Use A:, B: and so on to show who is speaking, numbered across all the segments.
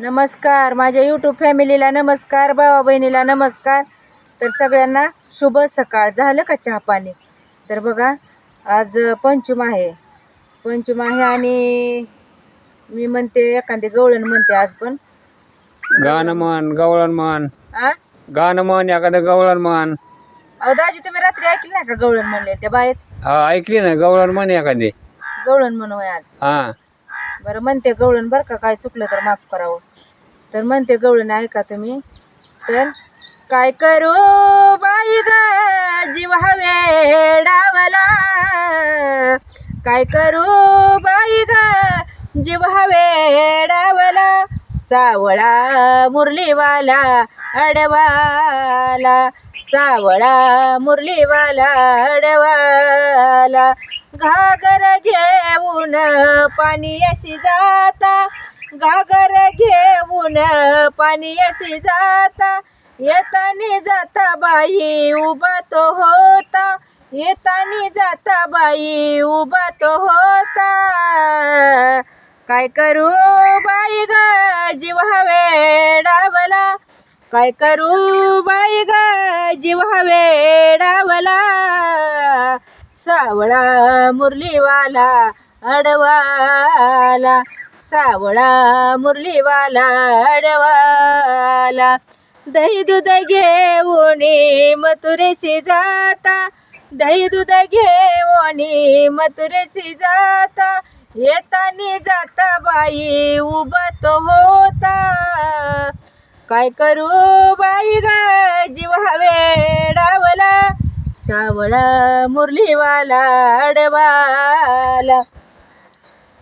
A: नमस्कार. माझ्या यूट्यूब फॅमिलीला नमस्कार भावा बहिणीला नमस्कार. तर सगळ्यांना शुभ सकाळ. झालं का चहा पाणी? तर बघा आज पंचम आहे. पंचम आहे आणि मी म्हणते एखादी गवळण म्हणते आज पण.
B: गाणं म्हण गवळण म्हण.
A: आ?
B: गाणं म्हण एखादं गवळण म्हण.
A: अहो दाजी तुम्ही रात्री ऐकली नाही का गवळण म्हणले? त्या बाहेर?
B: हा ऐकली ना गवळण म्हण एखादी.
A: गवळण म्हणू आज.
B: हा.
A: बरं म्हणते गवळण बरं का काय चुकलं तर माफ करावं. तर म्हणते गवळण ऐका तुम्ही. तर काय करू बाई ग जीव हवे डावला. काय करू बाई ग जीव हवे डावला. सावळा मुरलीवाला अडवाला. सावळा मुरलीवाला अडवाला. घागर घेऊन पाणी अशी जाता. घागर घेऊन पाणी अशी जाता. येतानी जाता बाई उभा तो होता. येतानी जाता बाई उभा तो होता. काय करू बाई ग जीव हवे डावला काय करू बाई ग जीव हवे सावळा मुरलीवाला अडवाला. सावळा मुरलीवाला अडवाला. दही दूध घेऊनी मथुरेशी जाता. दही दूध घेऊनी मथुरेशी जाता. येतानी जाता बाई उभा तो होता. काय करू बाई ग जीव हवे डावला सावळा मुरलीवाला अडवाला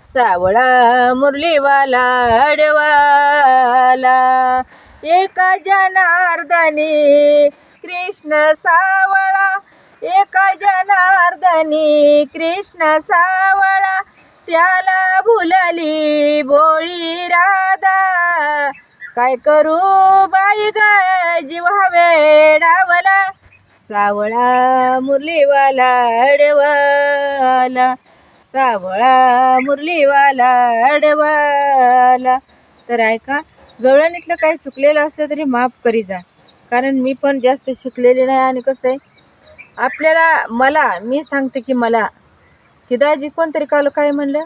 A: सावळा मुरलीवाला अडवाला एका जनार्दनी कृष्ण सावळा. एका जनार्दनी कृष्ण सावळा. त्याला भुलली बोळी राधा. काय करू बाई ग जीव वेडा सावळा मुरलीवाला अडवाला सावळा मुरलीवाला अडवाला तर ऐका गवळणीतलं काही चुकलेलं असलं तरी माफ करी जा. कारण मी पण जास्त शिकलेली नाही आणि कसं आहे आपल्याला मला मी सांगते की मला की दाजी कोणतरी काल काय म्हणलं?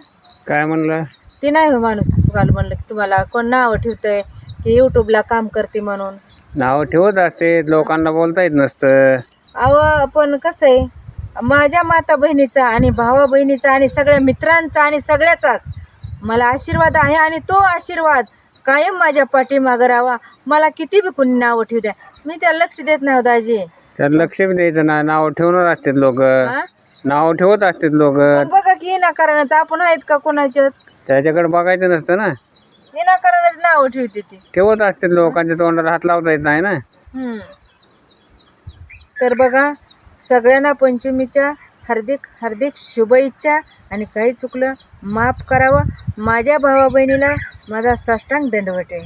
B: काय म्हणलं?
A: ते नाही हो माणूस काल म्हणलं की तुम्हाला कोण नावं ठेवतंय की यूट्यूबला काम करते म्हणून.
B: नाव ठेवत असते लोकांना बोलता येत नसतं.
A: अव पण कसं आहे माझ्या माता बहिणीचा आणि भावा बहिणीचा आणि सगळ्या मित्रांचा आणि सगळ्याचाच मला आशीर्वाद आहे आणि तो आशीर्वाद कायम माझ्या पाठीमागं राहावा. मला किती बी कोणी नावं ठेवू द्या. मी त्याला लक्ष देत नाही हो दाजी.
B: तर लक्ष बी द्यायचं ना नाव ठेवणार असतात लोक.
A: हा?
B: नाव ठेवत असतात लोक.
A: पण बघा की विनाकारणच आपण आहेत का कोणाच्या
B: त्याच्याकडे बघायचं नसतं ना.
A: विनाकारणच नावं ठेवते ती.
B: ठेवत असतात लोकांच्या तोंडाला हात लावता येत नाही ना.
A: हम्म. तर बघा सगळ्यांना पंचमीच्या हार्दिक हार्दिक शुभेच्छा आणि काही चुकलं माफ करावं. माझ्या भावा बहिणीला माझा साष्टांग दंडवट आहे.